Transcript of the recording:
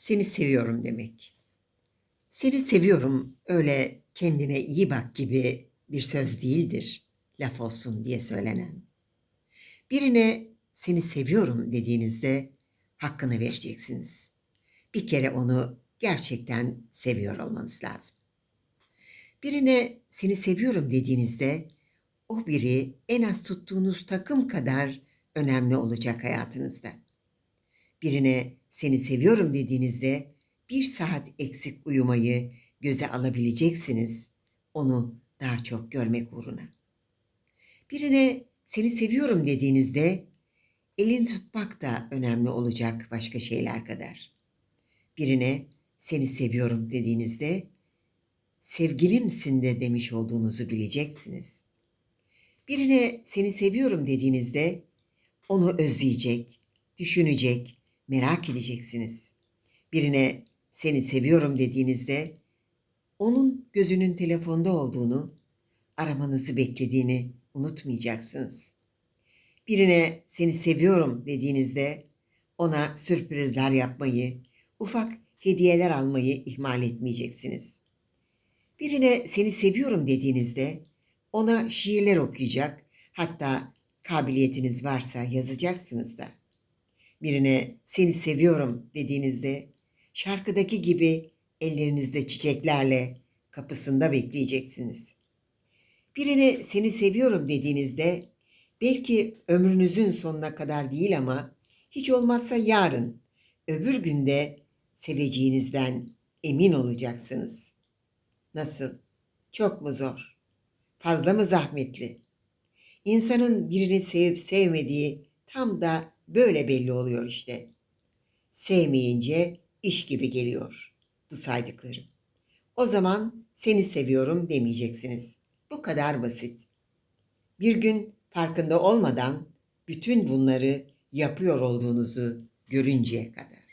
Seni seviyorum demek. Seni seviyorum öyle kendine iyi bak gibi bir söz değildir. Laf olsun diye söylenen. Birine seni seviyorum dediğinizde hakkını vereceksiniz. Bir kere onu gerçekten seviyor olmanız lazım. Birine seni seviyorum dediğinizde o biri en az tuttuğunuz takım kadar önemli olacak hayatınızda. Birine seni seviyorum dediğinizde bir saat eksik uyumayı göze alabileceksiniz onu daha çok görmek uğruna. Birine seni seviyorum dediğinizde elini tutmak da önemli olacak başka şeyler kadar. Birine seni seviyorum dediğinizde sevgilimsin de demiş olduğunuzu bileceksiniz. Birine seni seviyorum dediğinizde onu özleyecek, düşünecek, merak edeceksiniz. Birine seni seviyorum dediğinizde onun gözünün telefonda olduğunu, aramanızı beklediğini unutmayacaksınız. Birine seni seviyorum dediğinizde ona sürprizler yapmayı, ufak hediyeler almayı ihmal etmeyeceksiniz. Birine seni seviyorum dediğinizde ona şiirler okuyacak, hatta kabiliyetiniz varsa yazacaksınız da. Birine seni seviyorum dediğinizde şarkıdaki gibi ellerinizde çiçeklerle kapısında bekleyeceksiniz. Birine seni seviyorum dediğinizde belki ömrünüzün sonuna kadar değil ama hiç olmazsa yarın, öbür günde seveceğinizden emin olacaksınız. Nasıl? Çok mu zor? Fazla mı zahmetli? İnsanın birini sevip sevmediği tam da böyle belli oluyor işte. Sevmeyince iş gibi geliyor bu saydıklarım. O zaman seni seviyorum demeyeceksiniz. Bu kadar basit. Bir gün farkında olmadan bütün bunları yapıyor olduğunuzu görünceye kadar.